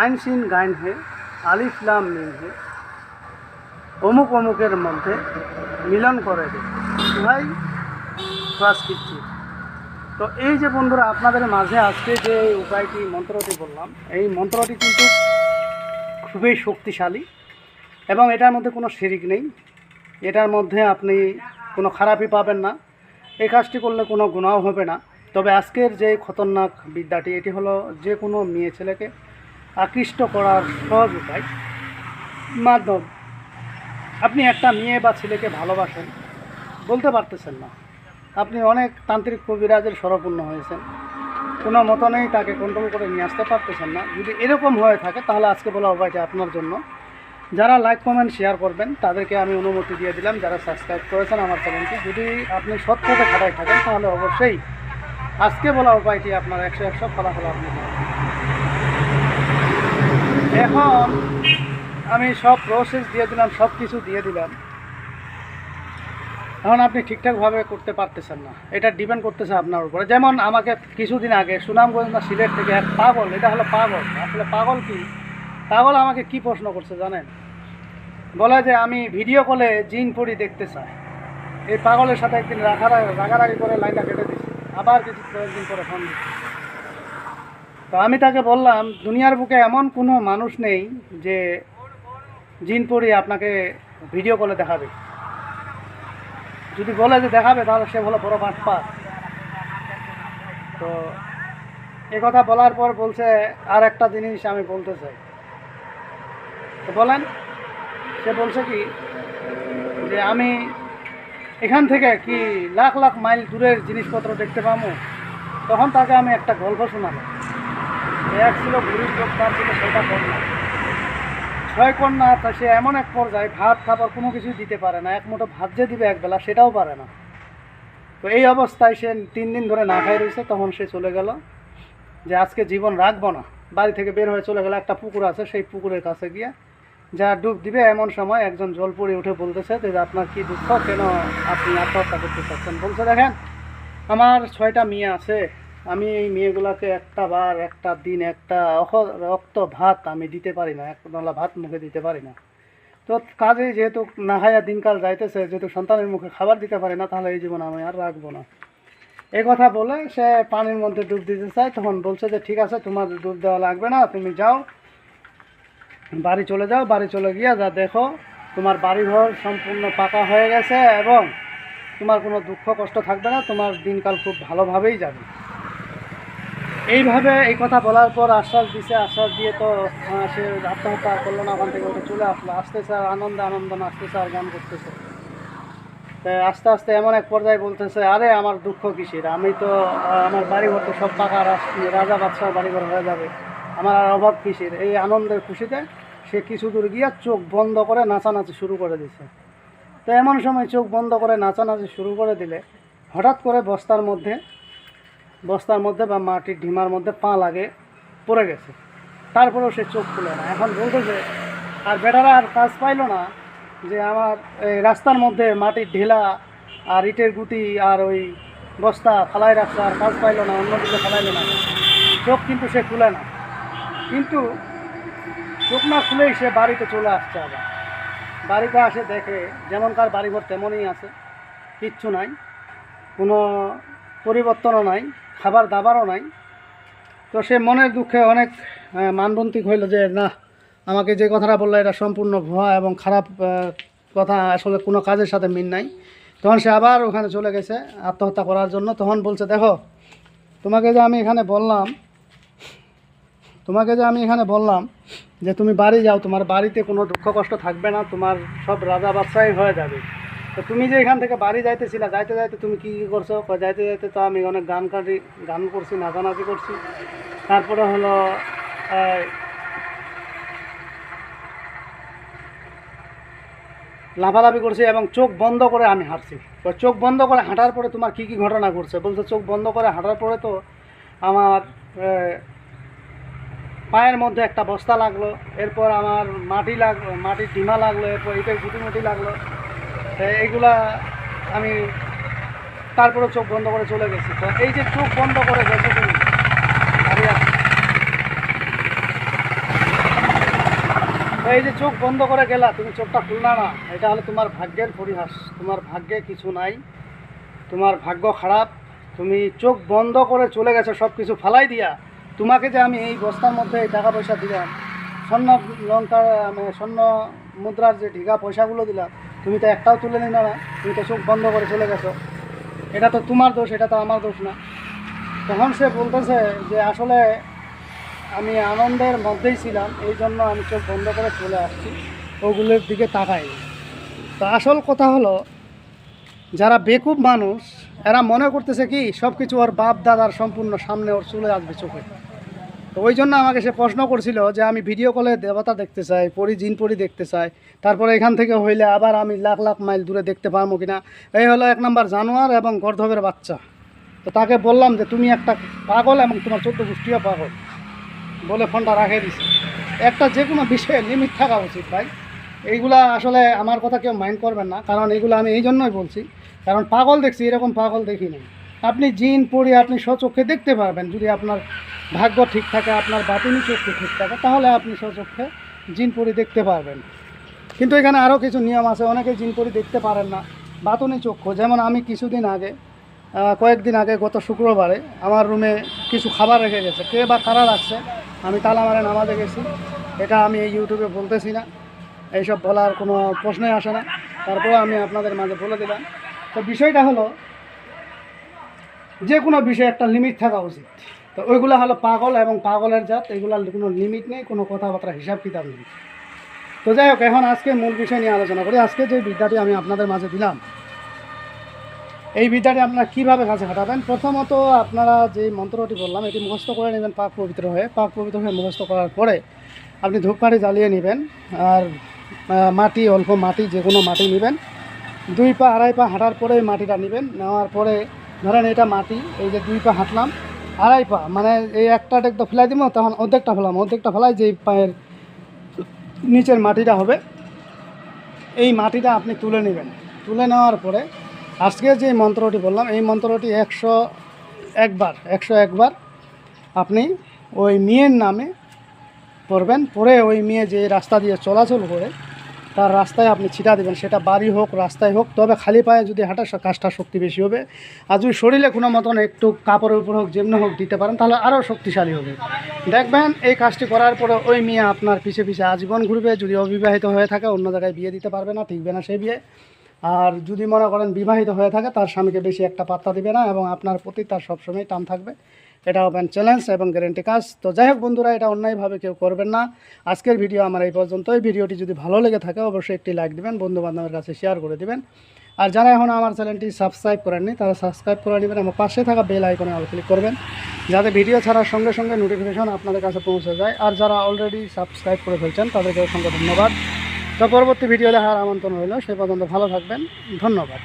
আইন সিন গাইন হে আলিফ লাম মিম হে, অমুক অমুকের মধ্যে মিলন করে দে ভাই, ক্লাস কিচ্ছি তো এই যে বন্ধুরা, আপনাদের মাঝে আজকে যে উপায়টি, মন্ত্রটি বললাম, এই মন্ত্রটি কিন্তু খুবই শক্তিশালী এবং এটার মধ্যে কোনো শিরিক নেই। এটার মধ্যে আপনি কোনো খারাপই পাবেন না। এই কাজটি করলে কোনো গুণাও হবে না। তবে আজকের যে খতরনাক বিদ্যাটি, এটি হলো যে কোনো মেয়ে ছেলেকে আকৃষ্ট করার সহজ উপায়। মাধ্যম। আপনি একটা মেয়ে বা ছেলেকে ভালোবাসেন, বলতে পারতেছেন না। আপনি অনেক তান্ত্রিক কবিরাজের স্বরপূর্ণ হয়েছেন। কোনো মতনেই তাকে কন্ট্রোল করে নিয়ে আসতে পারতেছেন না। যদি এরকম হয়ে থাকে, তাহলে আজকে বলা উপায়টা আপনার জন্য। যারা লাইক কমেন্ট শেয়ার করবেন, তাদেরকে আমি অনুমতি দিয়ে দিলাম। যারা সাবস্ক্রাইব করেছেন আমার চ্যানেলটি যদি আপনি পথে খাটাই থাকেন, তাহলে অবশ্যই আজকে বলা উপায়টি আপনার একশো একশো ফলাফল আপনি। এখন আমি সব প্রসেস দিয়ে দিলাম সব কিছু দিয়ে দিলাম। এখন আপনি ঠিকঠাকভাবে করতে পারতেছেন না। এটা ডিপেন্ড করতেছে আপনার উপরে। যেমন আমাকে কিছুদিন আগে সুনামগঞ্জ না সিলেট থেকে এক পাগল, এটা হলো পাগল, আসলে পাগল কি? পাগল আমাকে কি প্রশ্ন করছে জানেন? বলে যে, আমি ভিডিও কলে জিন পড়ি দেখতে চাই। এই পাগলের সাথে একদিন রাখারাগি রাগারাগি করে লাইনটা কেটে দিচ্ছি আবার কিছু কয়েকদিন পরে ফোন দিচ্ছি তো আমি তাকে বললাম, দুনিয়ার বুকে এমন কোনো মানুষ নেই যে জিন পড়ি আপনাকে ভিডিও কলে দেখাবে। যদি বলে যে দেখাবে, তাহলে সে হলো বড় বাটপা তো এ কথা বলার পর বলছে, আর একটা জিনিস আমি বলতে চাই। তো বলেন, সে বলছে কি, যে আমি এখান থেকে কি লাখ লাখ মাইল দূরের জিনিসপত্র দেখতে পাবো? তখন তাকে আমি একটা গল্প শোনালাম। এক ছিল কন্যা ছয় কন্যা, তা সে এমন এক পর্যায়ে ভাত, খাবার কোনো কিছুই দিতে পারে না, এক মুঠো ভাত যে দিবে একবেলা, সেটাও পারে না। তো এই অবস্থায় সে তিন দিন ধরে না খাই রয়েছে, তখন সে চলে গেল। যে আজকে জীবন রাখব না, বাড়ি থেকে বের হয়ে চলে গেল, একটা পুকুর আছে, সেই পুকুরের কাছে গিয়ে যা ডুব দিবে, এমন সময় একজন জল পড়ে উঠে বলতেছে যে, আপনার কি দুঃখ? কেন আপনি আত্মহত্যা করতে চাচ্ছেন? বলছে, দেখেন, আমার ছয়টা মেয়ে আছে আমি এই মেয়েগুলোকে একটা বার, একটা দিন, একটা রক্ত ভাত আমি দিতে পারি না, এক নলা ভাত মুখে দিতে পারি না। তো কাজে যেহেতু না খাইয়া দিনকাল যাইতেছে, যেহেতু সন্তানের মুখে খাবার দিতে পারি না, তাহলে এই জীবন আমি আর রাখব না। এই কথা বলে সে পানির মধ্যে ডুব দিতে চায়, তখন বলছে যে, ঠিক আছে, তোমার ডুব দেওয়া লাগবে না, তুমি যাও, বাড়ি চলে যাও, বাড়ি চলে গিয়ে যা দেখো, তোমার বাড়িঘর সম্পূর্ণ পাকা হয়ে গেছে এবং তোমার কোনো দুঃখ কষ্ট থাকবে না, তোমার দিনকাল খুব ভালোভাবেই যাবে। এইভাবে এই কথা বলার পর আশ্বাস দিছে, আশ্বাস দিয়ে তো সে আত্মহত্যা করল না, ওখান থেকে উঠে চলে আসলো। আসতেছে আর আনন্দে আনন্দ নাচতেছে আর গান করতেছে। আস্তে আস্তে এমন এক পর্যায়ে বলতেছে, আরে, আমার দুঃখ কিসের? আমি তো আমার বাড়িঘর তো সব রাস- রাজা বাদশাহ বাড়িঘর হয়ে যাবে। আমার আর অভাব কিসের? এই আনন্দের খুশিতে সে কিছু দূর গিয়ে চোখ বন্ধ করে নাচানাচি শুরু করে দিছে। তো এমন সময় চোখ বন্ধ করে নাচানাচি শুরু করে দিলে, হঠাৎ করে বস্তার মধ্যে বস্তার মধ্যে বা মাটির ঢিমার মধ্যে পা লাগে, পড়ে গেছে। তারপরেও সে চোখ খুলে না। এখন বলতেছে আর বেটারা আর কাজ পাইলো না যে আমার এই রাস্তার মধ্যে মাটির ঢেলা আর ইটের গুটি আর ওই বস্তা ফালাই রাখছে, আর কাজ পাইলো না অন্যদিকে ফালাইলো না। চোখ কিন্তু সে খুলে না। কিন্তু চোখ না খুলেই সে বাড়িতে চলে আসছে আবার। বাড়িতে আসে দেখে যেমনকার বাড়িঘর তেমনই আছে, কিচ্ছু নাই, কোনো পরিবর্তনও নাই। খাবার দাবারও নাই। তো সে মনের দুঃখে অনেক মানবন্তিক হইল যে, না, আমাকে যে কথাটা বলল এটা সম্পূর্ণ ভুয়া এবং খারাপ কথা, আসলে কোনো কাজের সাথে মিল নাই। তখন সে আবার ওখানে চলে গেছে আত্মহত্যা করার জন্য। তখন বলছে, দেখো, তোমাকে যে আমি এখানে বললাম, তোমাকে যে আমি এখানে বললাম যে তুমি বাড়ি যাও, তোমার বাড়িতে কোনো দুঃখ কষ্ট থাকবে না, তোমার সব রাজা বাদশাহী হয়ে যাবে। তো তুমি যে এখান থেকে বাড়ি যাইতেছিলা, যাইতে যাইতে তুমি কী কী করছ? যাইতে যাইতে তো আমি অনেক গান কাটি, গান করছি, নাচানাচি করছি। তারপরে হলো লাফালাফি করছি এবং চোখ বন্ধ করে আমি হাঁটছি। তো চোখ বন্ধ করে হাঁটার পরে তোমার কী কী ঘটনা ঘটছে? বলছে, চোখ বন্ধ করে হাঁটার পরে তো আমার পায়ের মধ্যে একটা বস্তা লাগল, এরপর আমার মাটি লাগল মাটির ডিমা লাগল, এরপর ইটের গুটি মুটি লাগল। এইগুলা আমি তারপরে চোখ বন্ধ করে চলে গেছি। তো এই যে চোখ বন্ধ করে গেছে তুমি এই যে চোখ বন্ধ করে গেলা, তুমি চোখটা খুললা না, এটা হলো তোমার ভাগ্যের পরিহাস। তোমার ভাগ্যে কিছু নাই, তোমার ভাগ্য খারাপ, তুমি চোখ বন্ধ করে চলে গেছো সব কিছু ফালাই দিয়া। তোমাকে যে আমি এই বস্তার মধ্যে এই টাকা পয়সা দিলাম, স্বর্ণ লঙ্কার মানে স্বর্ণ মুদ্রার যে ঢিকা পয়সাগুলো দিলাম তুমি তো একটাও তুলে নিলে না। তুমি তো চোখ বন্ধ করে চলে গেছো। এটা তো তোমার দোষ, এটা তো আমার দোষ না। তখন সে বলতেছে যে আসলে আমি আনন্দের মধ্যেই ছিলাম, এই জন্য আমি চোখ বন্ধ করে চলে আসছি, ওগুলোর দিকে তাকাই। তো আসল কথা হলো, যারা বেকুব মানুষ, এরা মনে করতেছে কি সব কিছু ওর বাপ দাদার সম্পূর্ণ সামনে ওর চলে আসবে চোখে। তো ওই জন্য আমাকে সে প্রশ্ন করছিল যে আমি ভিডিও কলে দেবতা দেখতে চাই, পরি, জিন পরি দেখতে চাই। তারপরে এখান থেকে হইলে আবার আমি লাখ লাখ মাইল দূরে দেখতে পারব কিনা? এই হলো এক নম্বর জানোয়ার এবং গর্ধবের বাচ্চা। তো তাকে বললাম যে, তুমি একটা পাগল এবং তোমার চোদ্দ গোষ্ঠীও পাগল। বলে ফোনটা রাখে দিছে। একটা যে কোনো বিষয়ে লিমিট থাকা উচিত ভাই। এইগুলা আসলে আমার কথা কেউ মাইন্ড করবেন না, কারণ এইগুলো আমি এই জন্যই বলছি। কারণ পাগল দেখছি, এরকম পাগল দেখি নাই। আপনি জিন পড়ে আপনি স্বচক্ষে দেখতে পারবেন যদি আপনার ভাগ্য ঠিক থাকে, আপনার বাতিনি চক্ষু ঠিক থাকে, তাহলে আপনি স্বচক্ষে জিন পরি দেখতে পারবেন। কিন্তু এখানে আরও কিছু নিয়ম আছে অনেকে জিন পরি দেখতে পারেন না। বাতনি চক্ষু, যেমন আমি কিছুদিন আগে কয়েকদিন আগে গত শুক্রবারে আমার রুমে কিছু খাবার রেখে গেছে। কে বা কারা রাখছে, আমি তালা মারে নামাজে গেছি এটা আমি এই ইউটিউবে বলতেছি না, এইসব বলার কোনো প্রশ্নই আসে না। তারপরে আমি আপনাদের মাঝে বলে দিলাম। তো বিষয়টা হলো, যে কোনো বিষয়ে একটা লিমিট থাকা উচিত। তো ওইগুলো হলো পাগল এবং পাগলের জাত, এগুলোর কোনো লিমিট নেই, কোনো কথাবার্তা, হিসাব কিতাব নেই। তো যাই হোক, এখন আজকে মূল বিষয় নিয়ে আলোচনা করি। আজকে যে বিদ্যাটি আমি আপনাদের মাঝে দিলাম, এই বিদ্যাটি আপনারা কীভাবে কাছে হাঁটাবেন প্রথমত আপনারা যে মন্ত্রটি বললাম, এটি মুখস্থ করে নেবেন পাক পবিত্র হয়ে। পাক পবিত্র হয়ে মুখস্থ করার পরে আপনি ধূপকাঠি জ্বালিয়ে নেবেন, আর মাটি, অল্প মাটি, যে কোনো মাটি নেবেন। দুই পা, আড়াই পা হাঁটার পরে মাটিটা নেবেন। নেওয়ার পরে ধরেন এটা মাটি, এই যে দুই পা হাঁটলাম আড়াই পা মানে এই একটা একটা ফেলাই দিব তখন অর্ধেকটা ফেলাম, অর্ধেকটা ফেলাই যে পায়ের নিচের মাটিটা হবে, এই মাটিটা আপনি তুলে নেবেন। তুলে নেওয়ার পরে আজকে যে মন্ত্রটি বললাম, এই মন্ত্রটি একশো একবার একশো একবার আপনি ওই মেয়ের নামে পড়বেন পরে ওই মেয়ে যে রাস্তা দিয়ে চলাচল করে তার রাস্তায় আপনি ছিটা দেবেন, সেটা বাড়ি হোক, রাস্তায় হোক, তবে খালি পায়ে যদি হাঁটার কাজটা শক্তি বেশি হবে। আর যদি শরীরে কোনো মতন একটু কাপড়ের উপর হোক, যেমনি হোক দিতে পারেন, তাহলে আরও শক্তিশালী হবে। দেখবেন, এই কাজটি করার পরে ওই মেয়ে আপনার পিছে পিছে আজীবন ঘুরবে, যদি অবিবাহিত হয়ে থাকে, অন্য জায়গায় বিয়ে দিতে পারবে না ঠিকবে না সেই বিয়ে। আর যদি মনে করেন বিবাহিত হয়ে থাকে, তার স্বামীকে বেশি একটা পাত্তা দিবে না, এবং আপনার প্রতি তার সবসময় টান থাকবে। এটা ওপেন চ্যালেঞ্জ এবং গ্যারেন্টি কাজ। তো যাই হোক বন্ধুরা, এটা অন্যায়ভাবে কেউ করবেন না। আজকের ভিডিও আমার এই পর্যন্ত এই ভিডিওটি যদি ভালো লেগে থাকে, অবশ্যই একটি লাইক দিবেন বন্ধু বান্ধবের কাছে শেয়ার করে দেবেন। আর যারা এখন আমার চ্যানেলটি সাবস্ক্রাইব করেননি, তারা সাবস্ক্রাইব করে নেবেন আমার পাশে থাকা বেল আইকনে অল ক্লিক করবেন, যাতে ভিডিও ছাড়ার সঙ্গে সঙ্গে নোটিফিকেশন আপনাদের কাছে পৌঁছে যায়। আর যারা অলরেডি সাবস্ক্রাইব করে ফেলছেন তাদেরকে অসংখ্য ধন্যবাদ। তো পরবর্তী ভিডিও দেখার আমন্ত্রণ রইল। সে পর্যন্ত ভালো থাকবেন। ধন্যবাদ।